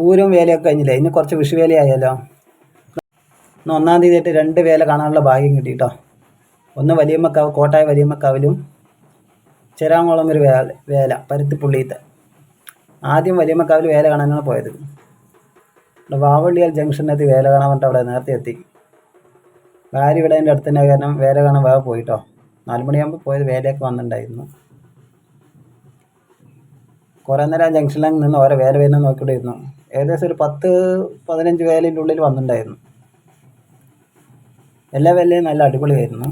പൂരം വേലയൊക്കെ കഴിഞ്ഞില്ലേ? ഇനി കുറച്ച് വിഷുവേലയായാലോ ഇന്ന് ഒന്നാം തീയതി ആയിട്ട് രണ്ട് വേല കാണാനുള്ള ഭാഗ്യം കിട്ടി കേട്ടോ ഒന്ന് വലിയമ്മക്കാവ് കോട്ടായ വലിയമ്മക്കാവിലും ചെരാങ്കുളം ഒരു വേല വേല പരുത്തിപ്പുള്ളിയത്തെ ആദ്യം വലിയമ്മക്കാവിൽ വേല കാണാനാണ് പോയത്. വാവള്ളിയാൽ ജംഗ്ഷനകത്ത് വേല കാണാൻ പറഞ്ഞിട്ട് അവിടെ നേരത്തെ എത്തി. ഭാര്യ ഇവിടെ എന്റെ അടുത്ത് തന്നെ കാരണം വേല കാണാൻ വേഗം പോയിട്ടോ. നാല് മണിയാകുമ്പോൾ പോയത് വേലയൊക്കെ വന്നിട്ടുണ്ടായിരുന്നു. കുറേ നേരം ആ ജംഗ്ഷനിൽ നിന്ന് ഓരോ വേല വരുന്നത് നോക്കിക്കൊണ്ടിരുന്നു ഏകദേശം ഒരു പത്ത് പതിനഞ്ച് വേലന്റെ ഉള്ളിൽ വന്നിട്ടുണ്ടായിരുന്നു. എല്ലാ വേലയും നല്ല അടിപൊളിയായിരുന്നു.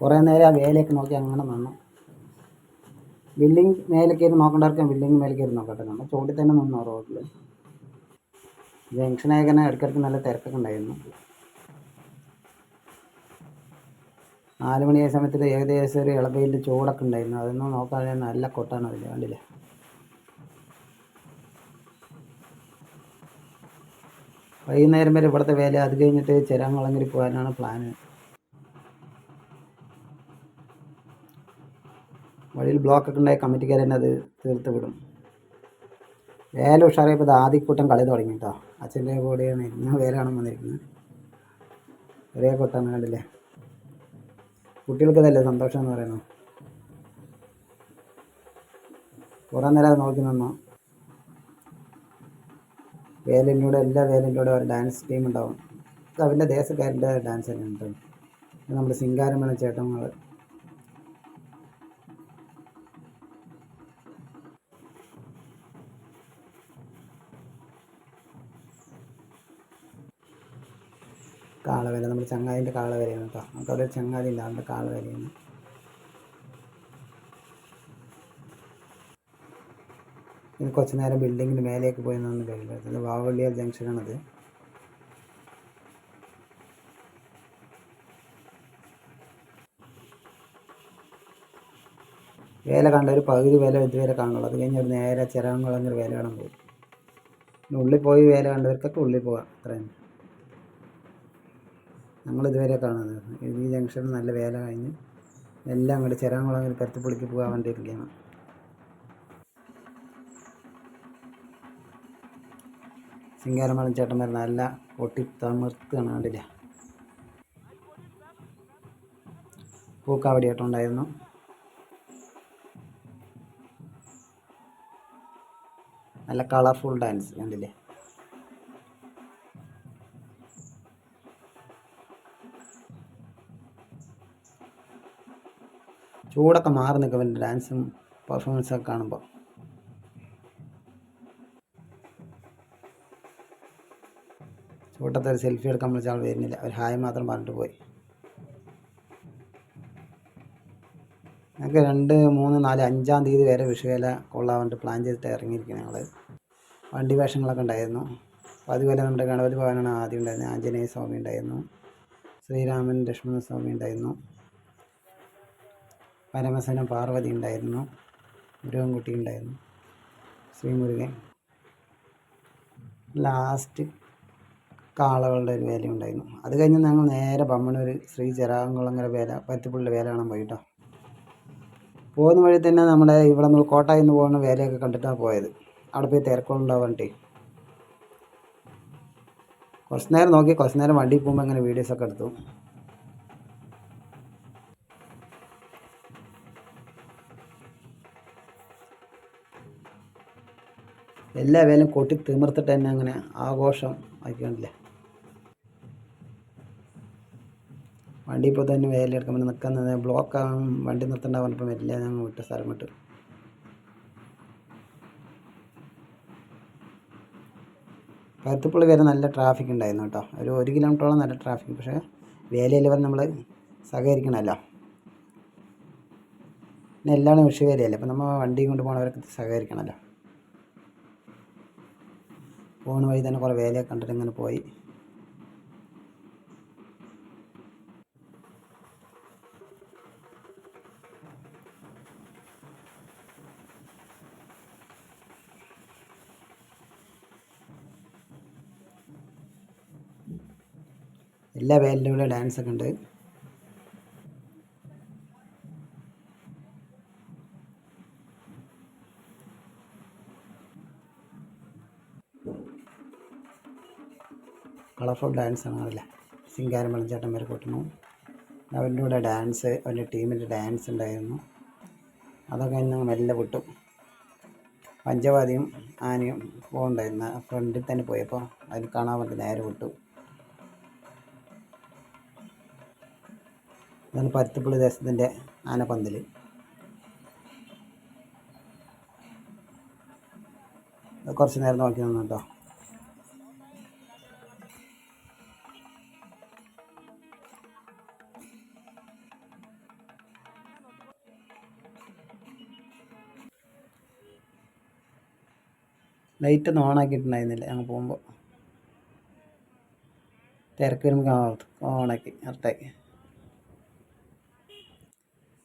കുറേ നേരം ആ വേലയൊക്കെ നോക്കി അങ്ങനെ നിന്നു. ബിൽഡിംഗ് മേലെ കയറി നോക്കേണ്ടവർക്ക് ബിൽഡിംഗ് മേലെ കയറി നോക്കട്ടെ. നമ്മൾ ചോട്ടിൽ തന്നെ നിന്നു റോഡിൽ ജംഗ്ഷനായ ഇടയ്ക്കിടയ്ക്ക് നല്ല തിരക്കൊക്കെ ഉണ്ടായിരുന്നു. നാല് മണിയായ സമയത്ത് ഏകദേശം ഒരു ഇളപ്പയിന്റെ ചൂടൊക്കെ ഉണ്ടായിരുന്നു. അതൊന്നും നോക്കാതെ നല്ല കൊട്ടാണ് അതിൽ കണ്ടില്ലേ? വൈകുന്നേരം വരെ ഇവിടുത്തെ വേല. അത് കഴിഞ്ഞിട്ട് ചെരാങ്കുളങ്ങരി പോകാനാണ് പ്ലാന് വഴിയിൽ ബ്ലോക്കൊക്കെ ഉണ്ടായ കമ്മിറ്റിക്കാർ തന്നെ അത് തീർത്ത് വിടും. വേല ഉഷാറായപ്പോൾ ഇത് ആദ്യക്കൂട്ടം കളി തുടങ്ങി കേട്ടോ അച്ഛന്റെ കൂടെയാണ് ഇന്ന് വേലാണ് വന്നിരിക്കുന്നത്. ഒരേ കൊട്ടാണ് കണ്ടില്ലേ? കുട്ടികൾക്ക് അതല്ലേ സന്തോഷം എന്ന് പറയുന്നത്? കുറേ നേരം അത് നോക്കി നിന്നു? വേലിന്റെ എല്ലാ വേലിന്റെ ഒരു ഡാൻസ് ടീം ഉണ്ടാവും. അവന്റെ ദേശക്കാരന്റെ ഡാൻസ് തന്നെ ഉണ്ട് നമ്മുടെ സിംഗാരമണ ചേട്ടന്മാർ. കാളവേല കാള വരെയാണ് കേട്ടോ. നമുക്ക് അവിടെ ചങ്ങാതി ഉണ്ട് അവന്റെ കാളവേലയാണ് ഇത് കുറച്ച് നേരം ബിൽഡിങ്ങിന് മേലേക്ക് പോയി നിന്ന് കഴിയില്ല വാവള്ളിയാർ ജംഗ്ഷനാണത്. വേല കണ്ട ഒരു പകുതി വില ഇതുവരെ കാണുള്ളൂ. അത് കഴിഞ്ഞ് ഒരു നേരെ ചിറകുളങ്ങൊരു വേല കാണാൻ പോകും ഉള്ളിൽ പോയി വേല കണ്ടവർക്കൊക്കെ ഉള്ളിൽ പോകാം അത്രയും ഞങ്ങൾ ഇതുവരെ കാണുന്നത് ഈ ജംഗ്ഷനിൽ നല്ല വേല കഴിഞ്ഞ് എല്ലാം അങ്ങോട്ട് ചിറകുളങ്ങര കരുത്തുപുളിക്ക് പോകാൻ വേണ്ടിയിരിക്കുകയാണ് സിംഗാരമണം ചേട്ടന്മാർ നല്ല പൊട്ടി തമിർത്തുകയാണ് കണ്ടില്ല? പൂക്കാവടി ആട്ടം ഉണ്ടായിരുന്നു. നല്ല കളർഫുൾ ഡാൻസ് കണ്ടില്ലേ? ചൂടൊക്കെ മാറി നിൽക്കും അവന്റെ ഡാൻസും പെർഫോമൻസൊക്കെ കാണുമ്പോൾ ചൂട്ടത്തെ ഒരു സെൽഫി എടുക്കാൻ വിളിച്ച ആൾ വരുന്നില്ല. ഒരു ഹായ് മാത്രം പറഞ്ഞിട്ട് പോയി. ഞങ്ങൾക്ക് രണ്ട് മൂന്ന് നാല് അഞ്ചാം തീയതി വരെ വിഷുവേല കൊള്ളാൻ പ്ലാൻ ചെയ്തിട്ട് ഇറങ്ങിയിരിക്കുന്നത് ഞങ്ങൾ വണ്ടി വേഷങ്ങളൊക്കെ ഉണ്ടായിരുന്നു. അപ്പോൾ അതുപോലെ നമ്മുടെ ഗണപതി ഭവനാണ് ആദ്യം ഉണ്ടായിരുന്നത്. ആഞ്ജനേയ സ്വാമി ഉണ്ടായിരുന്നു. ശ്രീരാമൻ ലക്ഷ്മണ സ്വാമി ഉണ്ടായിരുന്നു. പരമസനം പാർവതി ഉണ്ടായിരുന്നു. ഗുരുവൻകുട്ടി ഉണ്ടായിരുന്നു. ശ്രീമുരുകൻ. ലാസ്റ്റ് കാളകളുടെ ഒരു വേല ഉണ്ടായിരുന്നു. അത് കഴിഞ്ഞ് ഞങ്ങൾ നേരെ ബമ്മണൂർ ശ്രീ ചെറാകുളങ്ങര വേല പത്തിപ്പുള്ളിയുടെ വേല കാണാൻ പോയിട്ടോ. പോകുന്ന വഴി തന്നെ നമ്മുടെ ഇവിടെ നിന്ന് കോട്ടായിൽ നിന്ന് പോകുന്ന വേലയൊക്കെ കണ്ടിട്ടാണ് പോയത്. അവിടെ പോയി തിരക്കുണ്ടാവാൻട്ടേ കുറച്ച് നേരം നോക്കി കുറച്ച് നേരം വണ്ടി പോകുമ്പോൾ ഇങ്ങനെ വീഡിയോസൊക്കെ എടുത്തു. എല്ലാ വേലയും കൊട്ടി തിമിർത്തിട്ട് തന്നെ അങ്ങനെ ആഘോഷം ആക്കിയോണ്ടില്ലേ വണ്ടി ഇപ്പോൾ തന്നെ വേല എടുക്കുമ്പോൾ നിൽക്കുന്നത്. ബ്ലോക്ക് വണ്ടി നിർത്തേണ്ട പറഞ്ഞപ്പോൾ വരില്ല ഞങ്ങൾ വിട്ട് സ്ഥലം വിട്ടു. പരുത്തിപ്പുള്ളി വരെ നല്ല ട്രാഫിക് ഉണ്ടായിരുന്നു കേട്ടോ. ഒരു ഒരു കിലോമീറ്ററോളം നല്ല ട്രാഫിക് പക്ഷേ വേലയിൽ വരെ നമ്മൾ സഹകരിക്കണമല്ലോ. പിന്നെ എല്ലാവരും വിഷു വേലയല്ലേ? അപ്പോൾ നമ്മൾ വണ്ടിയും കൊണ്ട് പോകണവരൊക്കെ സഹകരിക്കണമല്ലോ. പോണ വഴി തന്നെ കുറേ വേലയൊക്കെ കണ്ടിട്ട് ഇങ്ങനെ പോയി. എല്ലാ വേലിന്റെ കൂടെ ഡാൻസ് ഒക്കെ ഉണ്ട്. കളർഫുൾ ഡാൻസാണ് അതിലെ. സിംഗാരം വെള്ളച്ചാട്ടം വരെ കൊട്ടുന്നു. അവന്റെ കൂടെ ഡാൻസ് അവന്റെ ടീമിന്റെ ഡാൻസ് ഉണ്ടായിരുന്നു. അതൊക്കെ ഞങ്ങൾ മെല്ലെ വിട്ടു പഞ്ചവാദിയും ആനയും പോകുന്നുണ്ടായിരുന്നു ഫ്രണ്ടിൽ തന്നെ പോയപ്പോൾ അതിൽ കാണാൻ വേണ്ടി നേരെ വിട്ടു അതാണ് പരുത്തിപ്പള്ളി ദേശത്തിന്റെ ആനപ്പന്തൽ. കുറച്ച് നേരം നോക്കി നിന്നു കേട്ടോ. ലൈറ്റ് ഓൺ ഓണാക്കിയിട്ടുണ്ടായിരുന്നില്ല ഞങ്ങൾ പോകുമ്പോൾ തിരക്ക് വരുമ്പോൾ ഓണാക്കി കറക്റ്റാക്കി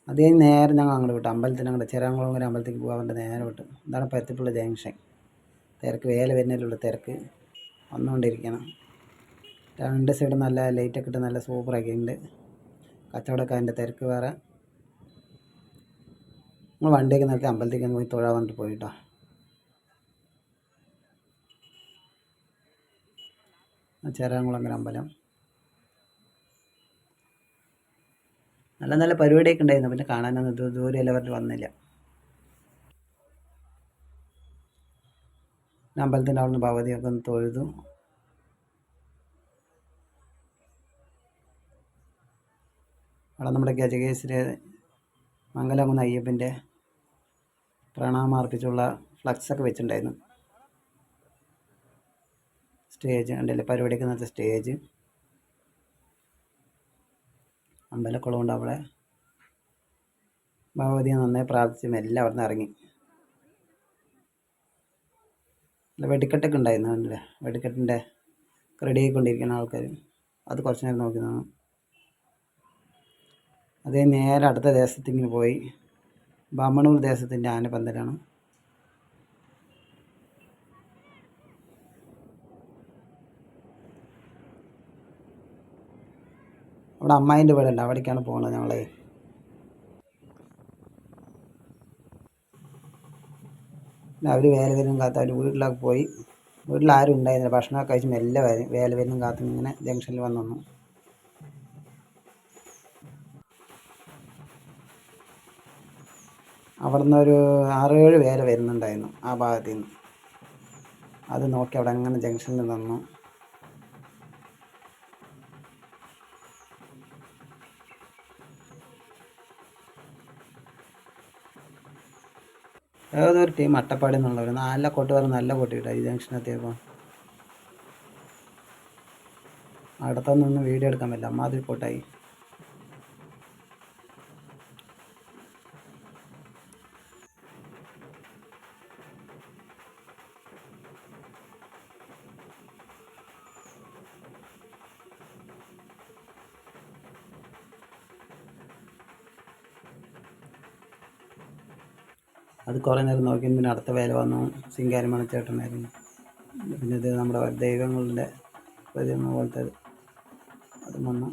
അത് കഴിഞ്ഞ് നേരെ ഞങ്ങൾ അങ്ങോട്ട് വിട്ടു. അമ്പലത്തിന് അങ്ങോട്ട് ചെറാങ്കുളങ്ങര അമ്പലത്തേക്ക് പോകാൻ നേരെ വിട്ടു. ഇതാണ് പരുത്തിപ്പുള്ള ജംഗ്ഷൻ. തിരക്ക് വേല വരുന്നതിലുള്ള തിരക്ക് വന്നുകൊണ്ടിരിക്കണം. രണ്ട് സൈഡ് നല്ല ലൈറ്റൊക്കെ ഇട്ട് നല്ല സൂപ്പറാക്കിയിട്ടുണ്ട് കച്ചവടക്കാരന്റെ തിരക്ക് വേറെ. നമ്മൾ വണ്ടിയൊക്കെ നിർത്തി അമ്പലത്തേക്ക് ഒന്ന് പോയി തൊഴാൻ വേണ്ടിട്ട് പോയിട്ടോ ചെറാങ്കുളങ്ങര അമ്പലം നല്ല നല്ല പരിപാടിയൊക്കെ ഉണ്ടായിരുന്നു. പിന്നെ കാണാനൊന്നും ദൂരെ എല്ലാവരും വന്നില്ല. അമ്പലത്തിന്റെ അവിടെ നിന്ന് ഭഗവതിയൊക്കെ ഒന്ന് തൊഴുതു. അവിടെ നമ്മുടെ ഗജകേശ്വരി മംഗലമുന്ന അയ്യപ്പന്റെ പ്രണാമം അർപ്പിച്ചുള്ള ഫ്ലക്സൊക്കെ വെച്ചിട്ടുണ്ടായിരുന്നു. സ്റ്റേജ് ഉണ്ടല്ലേ പരിപാടിക്ക് നടത്തിയ സ്റ്റേജ്. അമ്പലക്കുളമുണ്ട് അവിടെ. ഭഗവതിയെ നന്നായി പ്രാർത്ഥിച്ചു മെല്ലെ അവിടെ നിന്ന് ഇറങ്ങി. അല്ല വെടിക്കെട്ടൊക്കെ ഉണ്ടായിരുന്നു കണ്ടില്ലേ? വെടിക്കെട്ടിന്റെ റെഡി ആയിക്കൊണ്ടിരിക്കുന്ന ആൾക്കാർ അത് കുറച്ച് നേരം നോക്കി നിന്നു. അതേ നേരെ അടുത്ത ദേശത്തിങ്ങനെ പോയി. ബാമണൂർ ദേശത്തിന്റെ ആനപ്പന്തലാണ്. അവിടെ അമ്മായിന്റെ വീടുണ്ട് അവിടേക്കാണ് പോകുന്നത് ഞങ്ങളെ. അവർ വേല വരും കാത്ത് അവർ വീട്ടിലൊക്കെ പോയി. വീട്ടിൽ ആരും ഉണ്ടായിരുന്നില്ല. ഭക്ഷണമൊക്കെ കഴിച്ച് മെല്ലെ വരും വേല വരും കാത്ത് ഇങ്ങനെ ജംഗ്ഷനിൽ വന്നു വന്നു അവിടെ നിന്ന് ഒരു ആറേഴ് വേല വരുന്നുണ്ടായിരുന്നു ആ ഭാഗത്തു നിന്ന് അത് നോക്കി അവിടെ അങ്ങനെ ജംഗ്ഷനിൽ നിന്നു. ഏതൊരു ടീം അട്ടപ്പാടി എന്നുള്ളവർ നല്ല കൊട്ട് പറഞ്ഞ് നല്ല കൊട്ടി കിട്ടും. ഈ ജംഗ്ഷൻ എത്തിയപ്പോൾ അടുത്തൊന്നും വീഡിയോ എടുക്കാൻ പറ്റില്ല. അമ്മാതിരി കൊട്ടായി അത് കുറേ നേരം നോക്കി പിന്നെ അടുത്ത വേല വന്നു. സിംഗാരി ചേട്ടനായിരുന്നു. പിന്നെ ഇത് നമ്മുടെ ദൈവങ്ങളുടെ പ്രതിമ പോലത്തെ അത് വന്നു.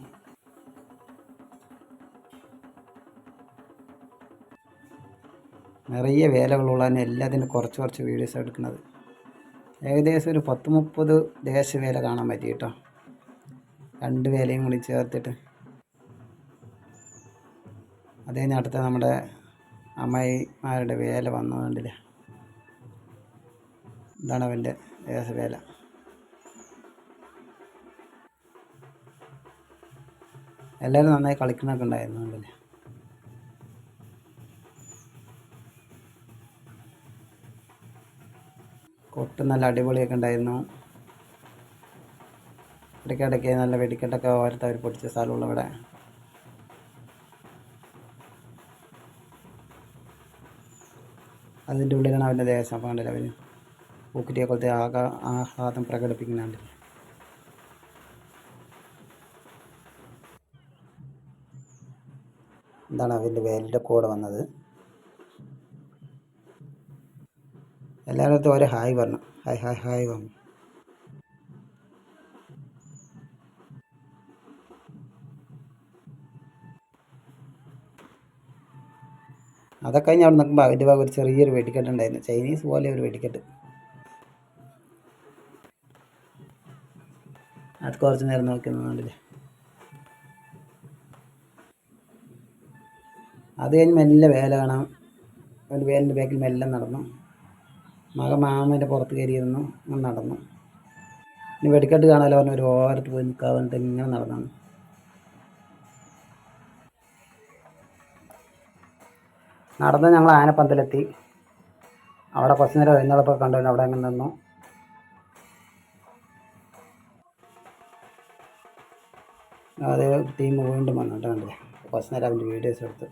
നിറയെ വേലകളുള്ളതിന് എല്ലാത്തിനും കുറച്ച് കുറച്ച് വീഡിയോസ് എടുക്കുന്നത്. ഏകദേശം ഒരു പത്ത് മുപ്പത് ദേശവേല കാണാൻ പറ്റി കേട്ടോ. രണ്ട് വേലയും കൂടി ചേർത്തിട്ട്. അതേ കഴിഞ്ഞ് അടുത്ത നമ്മുടെ അമ്മായിമാരുടെ വേല വന്നതുകൊണ്ടില്ല? കണ്ടില്ലേ ഇതാണ് അവന്റെ വേല. എല്ലാവരും നന്നായി കളിക്കണമൊക്കെ ഉണ്ടായിരുന്നു കണ്ടില്ലേ? കൊട്ട് നല്ല അടിപൊളിയൊക്കെ ഉണ്ടായിരുന്നു. ഇടയ്ക്കിടയ്ക്ക് നല്ല വെടിക്കെട്ടൊക്കെ ഓരത്തവർ പൊടിച്ച സ്ഥലമുള്ള ഇവിടെ. അതിന്റെ ഉള്ളിലാണ് അവന്റെ ദേശം അപ്പോൾ കണ്ടില്ല അവന്? പൂക്കുറ്റിയെ പോലത്തെ ആകാ ആഹ്ലാദം പ്രകടിപ്പിക്കുന്നുണ്ട്. എന്താണ് അവന്റെ വേലിന്റെ കൂടെ വന്നത്. എല്ലാവരുടെ അടുത്തും ഓരോ ഹായ് പറഞ്ഞു. ഹായ് ഹായ് ഹായ് പറഞ്ഞു. അതൊക്കെ കഴിഞ്ഞ് അവിടെ നിൽക്കുമ്പോൾ അതിന്റെ ഭാഗം ഒരു ചെറിയൊരു വെടിക്കെട്ട് ഉണ്ടായിരുന്നു. ചൈനീസ് പോലെ ഒരു വെടിക്കെട്ട്. അത് കുറച്ച് നേരം നോക്കി നിന്നുണ്ടല്ലേ? അത് കഴിഞ്ഞ് മെല്ലെ വേല കാണാം. ഒരു വേലിന്റെ ബാക്കിൽ മെല്ലെ നടന്നു. മകൻ മാമന്റെ പുറത്ത് കയറിയിരുന്നു. നടന്നു. ഇനി വെടിക്കെട്ട് കാണാമല്ലോ പറഞ്ഞ ഒരു ഓരത്ത് പോയി നിൽക്കാൻ വേണ്ടിയിട്ട് ഇങ്ങനെ നടന്നാണ്. നടന്ന് ഞങ്ങൾ ആനപ്പന്തലെത്തി. അവിടെ കുറച്ച് നേരം എഴുന്നള്ളപ്പോൾ കണ്ടു അവിടെ അങ്ങനെ നിന്നു. അത് ടീം വീണ്ടും വന്നു കേട്ടോ കണ്ടില്ലേ? കുറച്ച് നേരം അവന്റെ വീഡിയോസ് എടുത്ത്.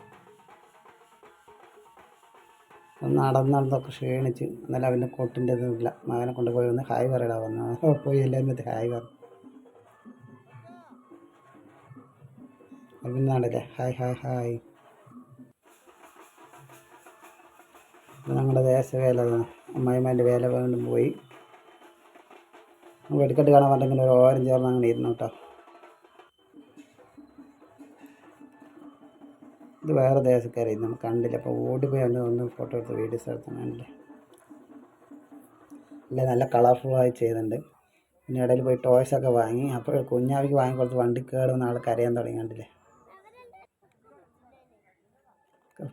ഒന്ന് നടന്ന് നടന്നൊക്കെ ക്ഷീണിച്ച്. എന്നാലും അവന്റെ കൂട്ടിന്റെ ഇതില്ല മകനെ കൊണ്ടുപോയി വന്ന് ഹായ് പറയടാ വന്നു പോയി എല്ലാവരും എന്നിട്ട് ഹായ് പറഞ്ഞു. അവൻ നാടല്ലേ ഹായ് ഹായ് ഹായ്. ഞങ്ങളുടെ ദേശവേല അമ്മായിമാന്റെ വേല വീണ്ടും പോയി. വെടിക്കെട്ട് കാണാൻ പറ്റുന്ന ഒരു ഓരം ചേർന്ന് അങ്ങനെ ഇരുന്നു കേട്ടോ. ഇത് വേറെ ദേശക്കാരായി നമ്മൾ കണ്ടില്ല. അപ്പോൾ ഓടിപ്പോയി അവന്റെ ഒന്ന് ഫോട്ടോ എടുത്ത് വീഡിയോസ് എടുത്ത് കണ്ടില്ലേ. അല്ല നല്ല കളർഫുള്ളായി ചെയ്തിട്ടുണ്ട്. പിന്നെ ഇടയിൽ പോയി ടോയ്സൊക്കെ വാങ്ങി. അപ്പോൾ കുഞ്ഞാവിക്ക് വാങ്ങി കൊടുത്ത് വണ്ടി കേടുന്ന ആൾ കരയാൻ തുടങ്ങി കണ്ടില്ലേ?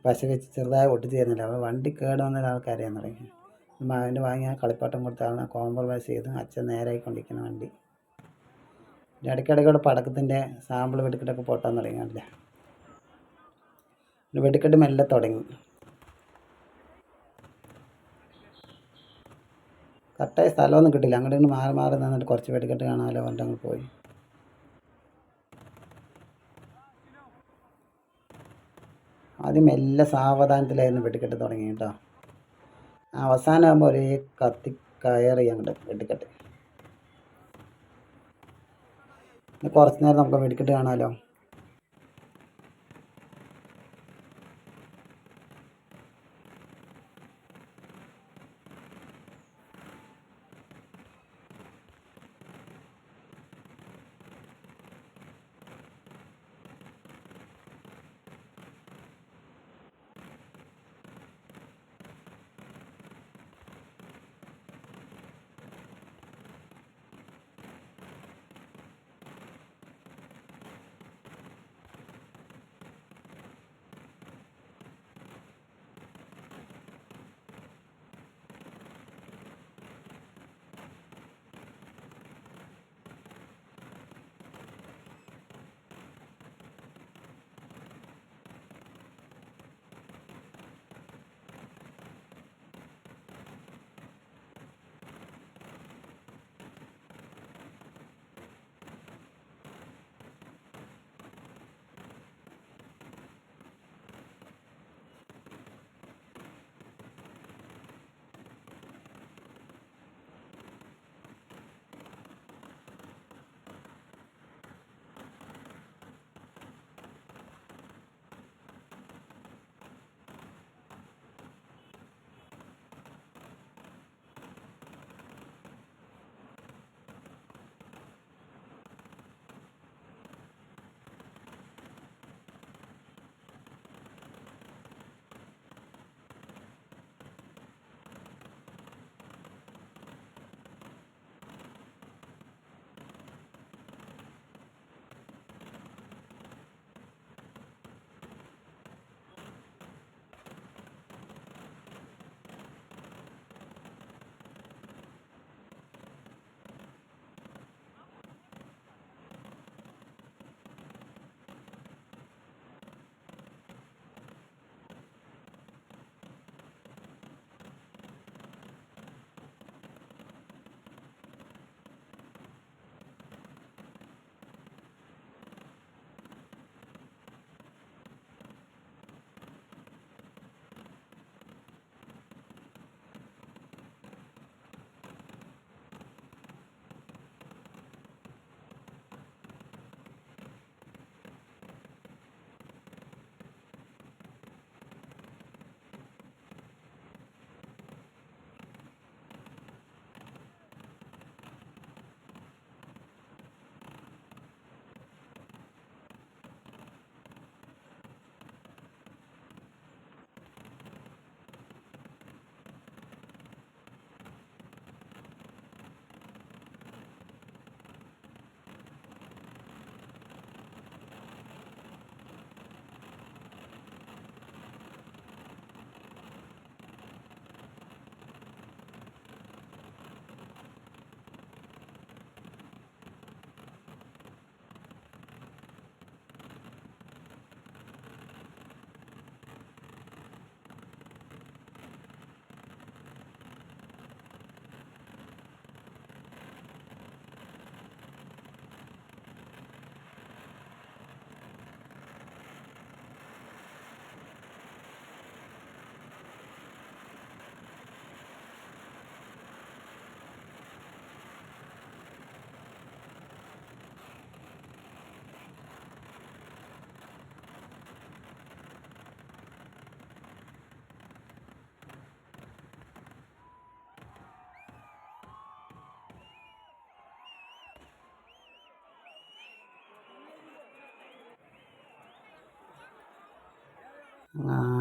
പശ വെച്ച് ചെറുതായി ഒട്ടിച്ചേരുന്നില്ല. അപ്പോൾ വണ്ടി കേട് വന്ന ആൾ കരയാൻ തുടങ്ങി അവന്റെ വാങ്ങി ആ കളിപ്പാട്ടം കൊടുത്താണ് കോംപ്രമൈസ് ചെയ്ത് അച്ഛൻ നേരായിക്കൊണ്ടിരിക്കുന്ന വണ്ടി. ഇടയ്ക്കിടയ്ക്കൂടെ പടക്കത്തിന്റെ സാമ്പിൾ വെടിക്കെട്ടൊക്കെ പൊട്ടാൻ തുടങ്ങി അല്ല പിന്നെ വെടിക്കെട്ട് മെല്ലെ തുടങ്ങി. കറക്റ്റായ സ്ഥലമൊന്നും കിട്ടില്ല അങ്ങോട്ട് ഇങ്ങോട്ട് മാറി മാറി നിന്നിട്ട് കുറച്ച് വെടിക്കെട്ട് കാണാമല്ലോ പറഞ്ഞിട്ട് അങ്ങ് പോയി. ആദ്യം മെല്ലെ സാവധാനത്തിലായിരുന്നു വെടിക്കെട്ട് തുടങ്ങി കേട്ടോ. അവസാനമാകുമ്പോൾ ഒരേ കത്തി കയറി അങ്ങോട്ട് വെടിക്കെട്ട് പിന്നെ കുറച്ച് നേരം നമുക്ക് വെടിക്കെട്ട് കാണാമല്ലോ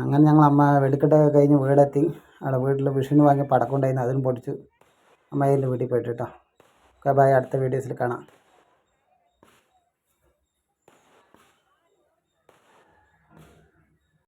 അങ്ങനെ ഞങ്ങൾ അമ്മ വെടിക്കെട്ടൊക്കെ കഴിഞ്ഞ് വീടെത്തി. അവിടെ വീട്ടിൽ വിഷുവിന് വാങ്ങിയ പടക്കം ഉണ്ടായിരുന്നു. അതും പൊടിച്ച് അതിന്റെ വീട്ടിൽ പോയിട്ട് കേട്ടോ ഓക്കെ ബൈ അടുത്ത വീഡിയോസിൽ കാണാം.